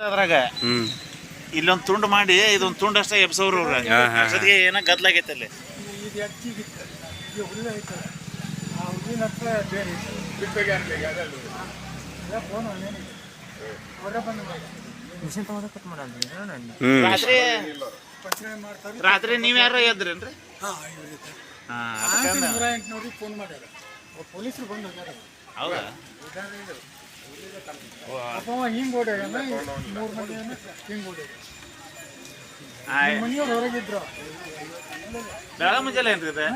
ಅದ್ರಾಗ ಇಲ್ಲೊಂದು ತುಂಡು ಮಾಡಿ ಇದೊಂದು ತುಂಡು ಅಷ್ಟೇ ಎಬ್ಸವ್ರು ಅವ್ರ. ಅಷ್ಟೊತ್ತಿಗೆ ಏನೋ ಗದ್ಲಾಗೈತೆ ಅಲ್ಲಿ. ರಾತ್ರಿ ರಾತ್ರಿ ನೀವ್ ಯಾರ ಎದ್ರೇನ್ರಿ? ಹಾಂ ನೂರ ಫೋನ್ ಮಾಡ್ಯಾರ. ಪೊಲೀಸರು ಬಂದು ಹೌದಾ? ಅಪ್ಪ ಹಿಂಗೆ ಓಡ್ಯಾರ ಮೂರು ಮಂದಿ ಹಿಂಗೆ ಓಡ್ಯಾರ ಆಯ್. ಮನೆಯವ್ರು ಹೊರಗಿದ್ರು? ಬೆಳಗ ಮುಂಜಾನೆ ಏನ್ರಿ ಇದೆ?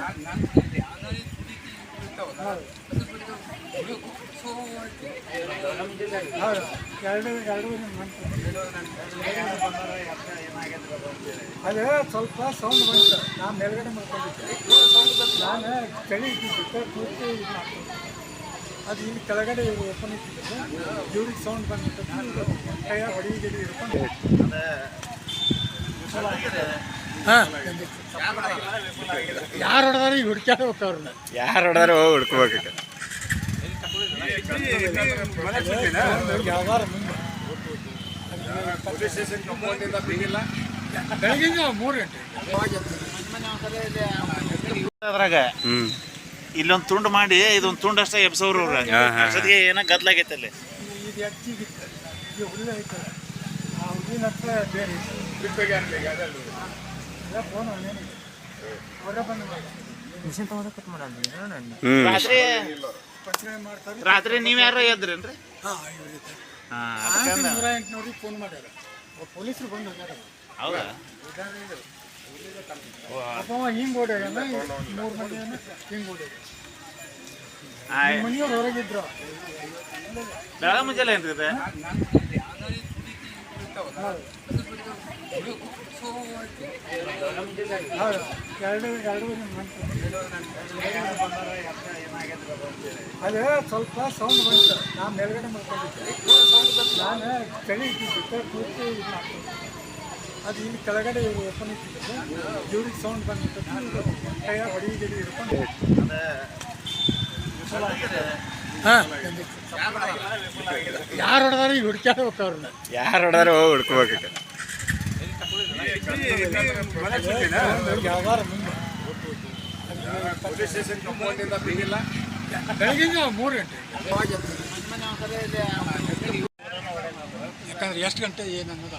ಎರಡು ಎರಡು ಅದೇ ಸ್ವಲ್ಪ ಸೌಂಡ್ ಬಂತು. ನಾನು ಮೇಲ್ಗಡೆ ಮಾಡ್ಕೊಂಡಿದ್ದೆ ನಾನು ಚಳಿ ಇಟ್ಟಿದ್ದೆ ಕೂತು ಇದು ಮಾಡ್ಕೊಂಡೆ. ಅದು ಇಲ್ಲಿ ಕೆಳಗಡೆ ಇವರು ಓಪನ್ ಇಟ್ಟಿದ್ದೆ ಇವ್ರಿಗೆ ಸೌಂಡ್ ಬಂದ್ಬಿಟ್ಟು ಕೈಯ ಹೊಡಿ ಗಿಡಿ ಹಿಡ್ಕೊಂಡು ಹಾಂ. ಯಾರು ಹೊಡೆದಾರ ಈಗ ಹುಡ್ಕ್ಯಾರ ಹೋಗ್ತಾವ್ರನ್ನ ಯಾರು ಹೊಡೆದಾರ ಹೋಗಿ ಹುಡ್ಕೋಬೇಕು ಯಾವಾರ ಮುಂದೆ. ಬೆಳಗಿಂದ ಮೂರು ಗಂಟೆ. ಅದ್ರಾಗ ಹ್ಮ್. ಇಲ್ಲೊಂದ್ ತುಂಡು ಮಾಡಿ ಇದೊಂದು ತುಂಡು ಅಷ್ಟೇ ಎಬ್ಸವ್ರು ಅವ್ರ. ಅಷ್ಟೊತ್ತಿಗೆ ಏನೋ ಗದ್ಲಾಗೈತೆ ಅಲ್ಲಿ. ರಾತ್ರಿ ರಾತ್ರಿ ನೀವ್ ಯಾರ ಎದ್ರೇನ್ರಿ ಹಾಂ ಪೊಲೀಸರು ಬಂದು ಹೌದಾ? ಅಪ್ಪ ಹಿಂಗೆ ಓಡ್ಯಾರ ಮೂರು ಮಂದಿ ಹಿಂಗೆ ಮನೆಯವ್ರು ಹೊರಗಿದ್ರು ಮುಂಜಾನೆ ಇದು? ಹೌದು. ಎರಡು ಅದೇ ಸ್ವಲ್ಪ ಸೌಂಡ್ ಬಂತು. ನಾನು ಮೇಲ್ಗಡೆ ಮಾಡ್ಕೊಂಡಿದ್ದೆ ನಾನು ಚಳಿ ಇಟ್ಟಿದ್ದೆ ಕೂತು ಇದು ಮಾಡ್ಕೊಂಡೆ. ಅದು ಇಲ್ಲಿ ಕೆಳಗಡೆ ಇವರು ಓಪನ್ ಇವ್ರಿಗೆ ಸೌಂಡ್ ಬಂದಿತ್ತು. ಕೈಯ ಹೊಡಿ ಗಿಡಿ ಹಿಡ್ಕೊಂಡು ಹಾಂ ಯಾರು ಹೊಡೆದಾರ ಈಗ ಹುಡ್ಕ್ಯಾಡ ಹೋಗ್ತಾವ್ರನ್ನ ಯಾರು ಹೊಡೆದಾರ ಹೋಗಿ ಹುಡ್ಕೋಬೇಕು ಮುಂದೆ. ಬೆಳಗಿಂದ ಮೂರು ಗಂಟೆ. ಯಾಕಂದ್ರೆ ಎಷ್ಟು ಗಂಟೆ ಏನು ಅನ್ನೋದು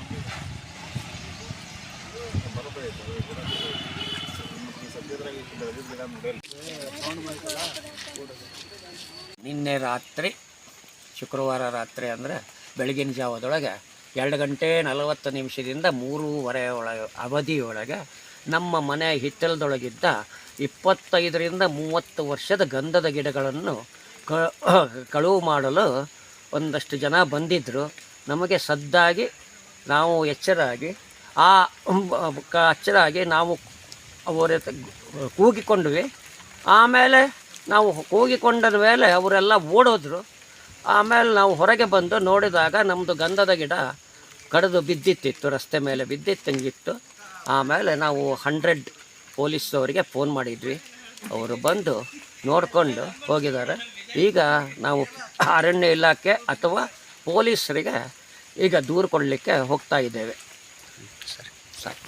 ನಿನ್ನೆ ರಾತ್ರಿ, ಶುಕ್ರವಾರ ರಾತ್ರಿ ಅಂದರೆ ಬೆಳಗಿನ ಜಾವದೊಳಗೆ ಎರಡು ಗಂಟೆ ನಲವತ್ತು ನಿಮಿಷದಿಂದ ಮೂರುವರೆ ಒಳಗೆ, ಅವಧಿಯೊಳಗೆ ನಮ್ಮ ಮನೆ ಹಿತ್ತಲದೊಳಗಿದ್ದ ಇಪ್ಪತ್ತೈದರಿಂದ ಮೂವತ್ತು ವರ್ಷದ ಗಂಧದ ಗಿಡಗಳನ್ನು ಕಳುವು ಮಾಡಲು ಒಂದಷ್ಟು ಜನ ಬಂದಿದ್ದರು ನಮಗೆ ಸದ್ದಾಗಿ ನಾವು ಎಚ್ಚರಾಗಿ ಆ ಎಚ್ಚರಾಗಿ ನಾವು ಅವರ ಕೂಗಿಕೊಂಡ್ವಿ. ಆಮೇಲೆ ನಾವು ಕೂಗಿಕೊಂಡ ಮೇಲೆ ಅವರೆಲ್ಲ ಓಡೋದ್ರು. ಆಮೇಲೆ ನಾವು ಹೊರಗೆ ಬಂದು ನೋಡಿದಾಗ ನಮ್ಮದು ಗಂಧದ ಗಿಡ ಕಡಿದು ಬಿದ್ದಿತ್ತಿತ್ತು, ರಸ್ತೆ ಮೇಲೆ ಬಿದ್ದಿತ್ತಂಗಿತ್ತು. ಆಮೇಲೆ ನಾವು ಹಂಡ್ರೆಡ್ ಪೊಲೀಸ್ ಅವರಿಗೆ ಫೋನ್ ಮಾಡಿದ್ವಿ. ಅವರು ಬಂದು ನೋಡಿಕೊಂಡು ಹೋಗಿದ್ದಾರೆ. ಈಗ ನಾವು ಅರಣ್ಯ ಇಲಾಖೆ ಅಥವಾ ಪೊಲೀಸರಿಗೆ ಈಗ ದೂರು ಕೊಡಲಿಕ್ಕೆ ಹೋಗ್ತಾ ಇದ್ದೇವೆ. ಸರಿ ಸಾಕು